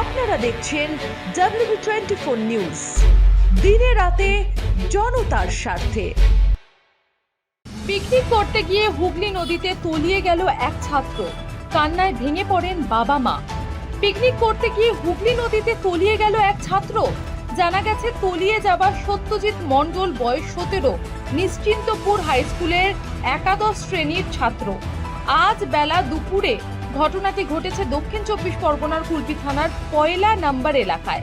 আপনারা দেখছেন W twenty four news দিনে রাতে জনতার স্বার্থে। পিকনিক করতে গিয়ে হুগলি নদীতে তলিয়ে গেল এক ছাত্র। কান্নায় ভেঙে পড়েন বাবা মা। পিকনিক করতে গিয়ে হুগলি নদীতে তলিয়ে গেল এক ছাত্র। জানা গেছে, তলিয়ে যাওয়া সত্যজিৎ মণ্ডল বয়স সতেরো, নিশ্চিন্তপুর হাই স্কুলের একাদশ শ্রেণির ছাত্র। আজ বেলা দুপুরে ঘটনাটি ঘটেছে দক্ষিণ চব্বিশ পরগনার কুলপি থানার পয়লা নাম্বার এলাকায়।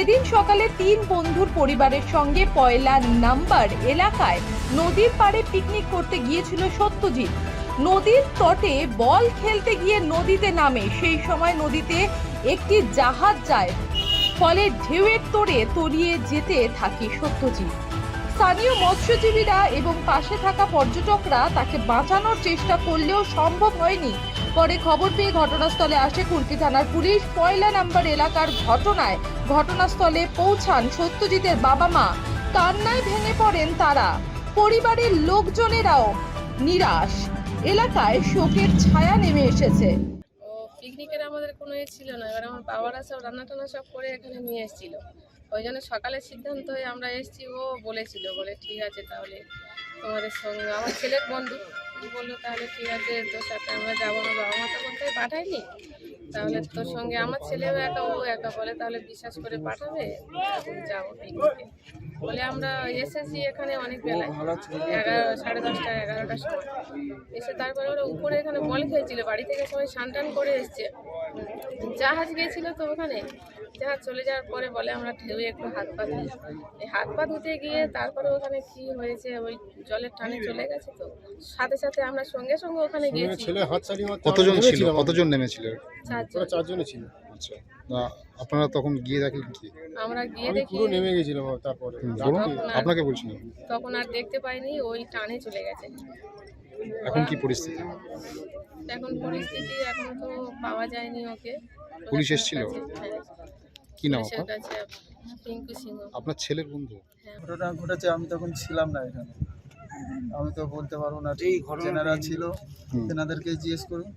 এদিন সকালে তিন বন্ধুর পরিবারের সঙ্গে পয়লা নাম্বার এলাকায় নদীর পাড়ে পিকনিক করতে গিয়েছিল সত্যজিৎ। নদীর তটে বল খেলতে গিয়ে নদীতে নামে, সেই সময় নদীতে একটি জাহাজ যায়। ফলে ঢেউয়ের তোড়ে তলিয়ে যেতে থাকে সত্যজিৎ। স্থানীয় মৎস্যজীবীরা এবং পাশে থাকা পর্যটকরা তাকে বাঁচানোর চেষ্টা করলেও সম্ভব হয়নি। পরে খবর পেয়ে ঘটনাস্থলে আসে কুর্কি থানার পুলিশ। পয়লা নাম্বার এলাকার ঘটনায় ঘটনাস্থলে পৌঁছান সত্যজিতের বাবা মা। কান্নায় ভেঙে পড়েন তারা। পরিবারের লোকজনেরাও নিরাশ। এলাকায় শোকের ছায়া নেমে এসেছে। পিকনিকের আমাদের কোনো এ ছিল না। এবার আমার বাবারা সব রান্না টান্না সব করে এখানে নিয়ে এসেছিল। ওই জন্য সকালে সিদ্ধান্ত হয়ে আমরা এসেছি, ও বলেছিল, বলে ঠিক আছে তাহলে তোমাদের সঙ্গে। আমার ছেলের বন্ধু। বলল, তাহলে ঠিক আছে, তোর সাথে আমরা যাব না, বাবা মা তো কোথায় পাঠায়নি তাহলে তোর সঙ্গে আমার ছেলেও একা, ও একা বলে, তাহলে বিশ্বাস করে পাঠাবে যাব বলে আমরা এসেছি এখানে অনেক বেলায়, এগারো, সাড়ে দশটা, এগারোটার সময়। এসে তারপরে ওরা উপরে এখানে বল খেয়েছিল বাড়ি থেকে সবাই স্নান টান করে এসছে। জাহাজ গিয়েছিল তো ওখানে জাহাজ চলে যাওয়ার পরে বলে আমরা ঢেউয়ে একটু হাত পা ধুই। এই হাত পা ধুতে গিয়ে তারপরে ওখানে কি হয়েছে? ওই জলের টানে চলে গেছে তো। সাথে সাথে আমরা সঙ্গে সঙ্গে ওখানে গিয়েছি। ছেলে হাত ছাড়িয়ে কতজন ছিল। কতজন নেমেছিল? চারজন। চারজনে ছিল। আচ্ছা। আপনারা তখন গিয়ে দেখেন কি? আমরা গিয়ে দেখি পুরো নেমে গেছিলাম তারপরে। আপনাকে বলছিলাম তখন আর দেখতে পাইনি ওই টানে চলে গেছে। এখন কি পরিস্থিতি? এখন পরিস্থিতি এখন তো পাওয়া যায়নি ওকে। পুলিশ এসেছিল? হ্যাঁ কি নাম আপনার? কাছে আপনার ছেলের বন্ধু? ঘটনা ঘটেছে আমি তখন ছিলাম না এখানে। আমি তো বলতে পারব না যেনারা ছিল। হুম। তেনাদেরকে জিজ্ঞেস করুন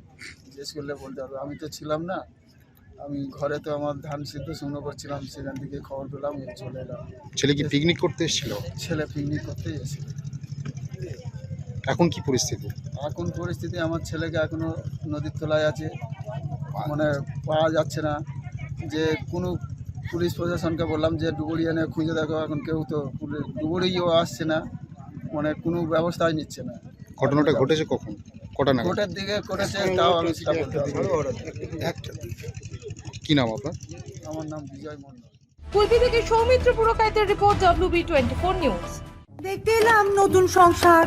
জিজ্ঞেস করলে বলতে পারব। আমি তো ছিলাম না। আমি ঘরে তো আমার ধান সিদ্ধ শুকনো করছিলাম সেখান থেকে খবর পেলাম চলে এলাম ছেলে কি পিকনিক করতে এসেছিল? ছেলে পিকনিক করতে এসে এখন কি পরিস্থিতি? এখন পরিস্থিতি আমার ছেলেকে এখনও নদীর তলায় আছে। মানে পাওয়া যাচ্ছে না। যে কোনো পুলিশ প্রশাসনকে বললাম যে ডুবুরি এনে খুঁজে দেখো এখন কেউ তো ডুবুরিও আসছে না মানে কোনো ব্যবস্থাই নিচ্ছে না। ঘটনাটা ঘটেছে কখন? কটা কোর্টের দিকে করেছে তাও আমি সেটা বলতে কি নাম আপনার? আমার নাম বিজয় মন্ডল কুলপি থেকে Soumitra পুরকাইতের report W B twenty four news দেখতে এলাম নতুন সংসার।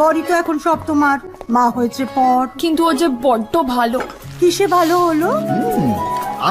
বড়ি তো এখন সব তোমার। মা হয়েছে পর। কিন্তু ও যে বড্ড ভালো। কিসে ভালো হলো?